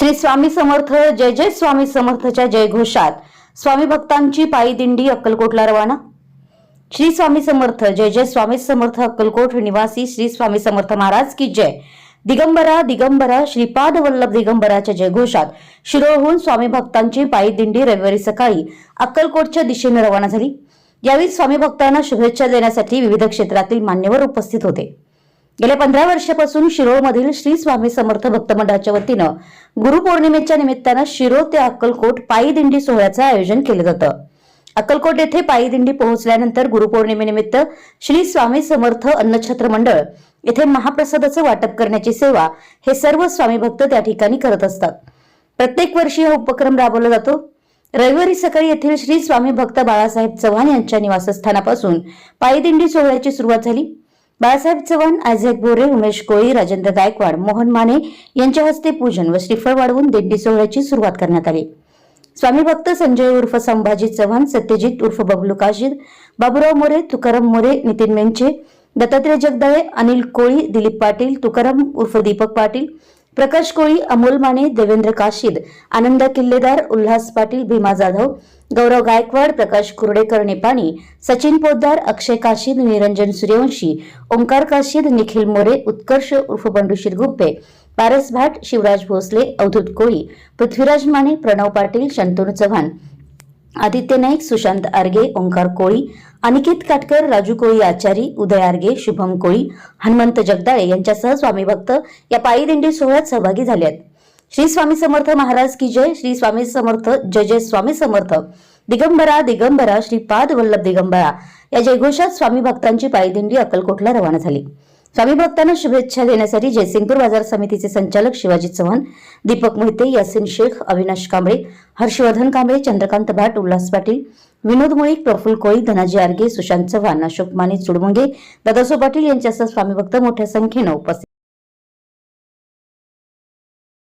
श्री स्वामी समर्थ जय जय स्वामी समर्थच्या जयघोषात. स्वामी भक्तांची पायी दिंडी अक्कलकोटला रवाना. श्री स्वामी समर्थ जय जय स्वामी समर्थ अक्कलकोट निवासी श्री स्वामी समर्थ महाराज की जय. दिगंबरा दिगंबरा श्रीपाद वल्लभ दिगंबराच्या जयघोषात. शिरोहून स्वामी भक्तांची पायी दिंडी रविवारी सकाळी अक्कलकोटच्या दिशेने रवाना झाली. यावेळी स्वामी भक्तांना शुभेच्छा देण्यासाठी विविध क्षेत्रातील मान्यवर उपस्थित होते. गेल्या पंधरा वर्षापासून शिरोळमधील श्री स्वामी समर्थ भक्त मंडळाच्या वतीनं गुरुपौर्णिमेच्या निमित्तानं शिरो ते अक्कलकोट पायी दिंडी सोहळ्याचं आयोजन केलं जातं. अक्कलकोट येथे पायी दिंडी पोहोचल्यानंतर गुरुपौर्णिमेनिमित्त श्री स्वामी समर्थ अन्नछत्र मंडळ येथे महाप्रसादाचं वाटप करण्याची सेवा हे सर्व स्वामी भक्त त्या ठिकाणी करत असतात. प्रत्येक वर्षी हा उपक्रम राबवला जातो. रविवारी सकाळी येथील श्री स्वामी भक्त बाळासाहेब चव्हाण यांच्या निवासस्थानापासून पायी दिंडी सोहळ्याची सुरुवात झाली. बाळासाहेब चव्हाण आयझॅक बोरे उमेश कोळी राजेंद्र गायकवाड मोहन माने यांच्या हस्ते पूजन व श्रीफळ वाढवून दिंडी सोहळ्याची सुरुवात करण्यात आली. स्वामी भक्त संजय उर्फ संभाजी चव्हाण सत्यजित उर्फ बबलू काशीद बाबुराव मोरे तुकाराम मोरे नितीन मेंचे दत्तात्रय जगदाळे अनिल कोळी दिलीप पाटील तुकाराम उर्फ दीपक पाटील प्रकाश कोळी अमोल माने देवेंद्र काशीद आनंद किल्लेदार उल्हास पाटील भीमा जाधव गौरव गायकवाड प्रकाश कुर्डेकर निपाणी सचिन पोद्दार अक्षय काशीद निरंजन सूर्यवंशी ओंकार काशीद निखिल मोरे उत्कर्ष उर्फ बंडू गुप्पे पारस भाट शिवराज भोसले अवधूत कोळी पृथ्वीराज माने प्रणव पाटील शंतनू चव्हाण आदित्य नाईक सुशांत आर्गे ओंकार कोळी अनिकेत काटकर राजू कोळी आचारी उदय आर्गे शुभम कोळी हनुमंत जगदाळे यांच्यासह स्वामी भक्त या पायी दिंडी सोहळ्यात सहभागी झाले आहेत. श्री स्वामी समर्थ महाराज की जय. श्री स्वामी समर्थ जय जय स्वामी समर्थ. दिगंबरा दिगंबरा श्रीपाद वल्लभ दिगंबरा. या जयघोषात स्वामी भक्तांची पायदिंडी अक्कलकोटला रवाना झाली. स्वामी भक्तांना शुभेच्छा देण्यासाठी जयसिंगपूर बाजार समितीचे संचालक शिवाजी चव्हाण दीपक मोहिते यासिन शेख अविनाश कांबळे हर्षवर्धन कांबळे चंद्रकांत भाट उल्हास पाटील विनोद मुळीक प्रफुल कोळी धनाजी आर्गे सुशांत चव्हाण अशोक माने चुडमुंगे दादासो पाटील यांच्यासह स्वामी भक्त मोठ्या संख्येनं उपस्थित